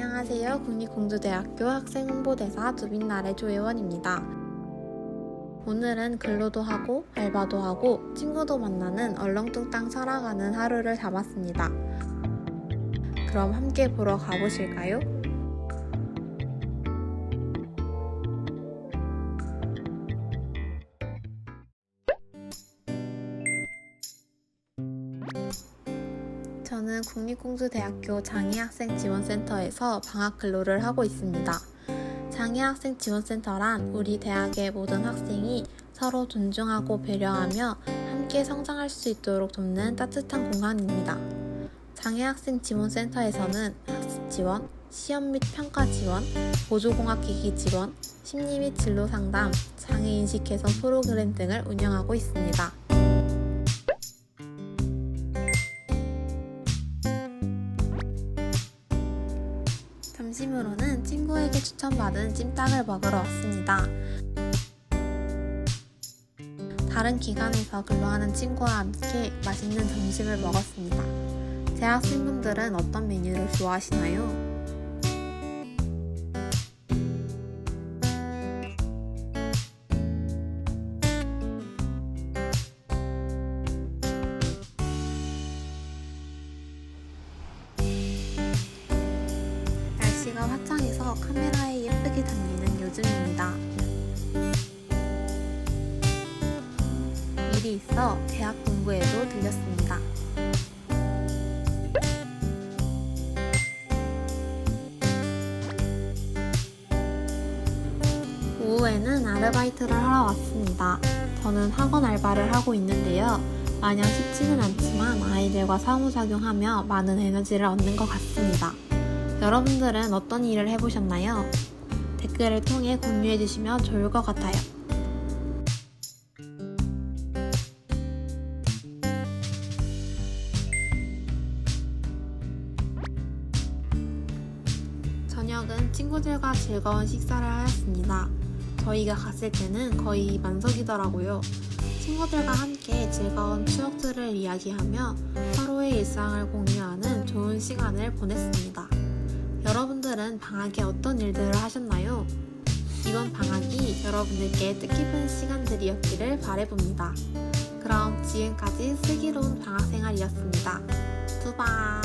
안녕하세요. 국립공주대학교 학생홍보대사 두빈날의 조혜원입니다. 오늘은 근로도 하고 알바도 하고 친구도 만나는 얼렁뚱땅 살아가는 하루를 담았습니다. 그럼 함께 보러 가보실까요? 저는 국립공주대학교 장애학생 지원센터에서 방학 근로를 하고 있습니다. 장애학생 지원센터란 우리 대학의 모든 학생이 서로 존중하고 배려하며 함께 성장할 수 있도록 돕는 따뜻한 공간입니다. 장애학생 지원센터에서는 학습 지원, 시험 및 평가 지원, 보조공학기기 지원, 심리 및 진로 상담, 장애인식 개선 프로그램 등을 운영하고 있습니다. 점심으로는 친구에게 추천받은 찜닭을 먹으러 왔습니다. 다른 기관에서 근로하는 친구와 함께 맛있는 점심을 먹었습니다. 재학생분들은 어떤 메뉴를 좋아하시나요? 카메라에 예쁘게 담기는 요즘입니다. 일이 있어 대학 본부에도 들렸습니다. 오후에는 아르바이트를 하러 왔습니다. 저는 학원 알바를 하고 있는데요. 마냥 쉽지는 않지만 아이들과 상호작용하며 많은 에너지를 얻는 것 같습니다. 여러분들은 어떤 일을 해보셨나요? 댓글을 통해 공유해주시면 좋을 것 같아요. 저녁은 친구들과 즐거운 식사를 하였습니다. 저희가 갔을 때는 거의 만석이더라고요. 친구들과 함께 즐거운 추억들을 이야기하며 서로의 일상을 공유하는 좋은 시간을 보냈습니다. 여러분들은 방학에 어떤 일들을 하셨나요? 이번 방학이 여러분들께 뜻깊은 시간들이었기를 바래봅니다. 그럼 지금까지 슬기로운 방학 생활이었습니다. 두바!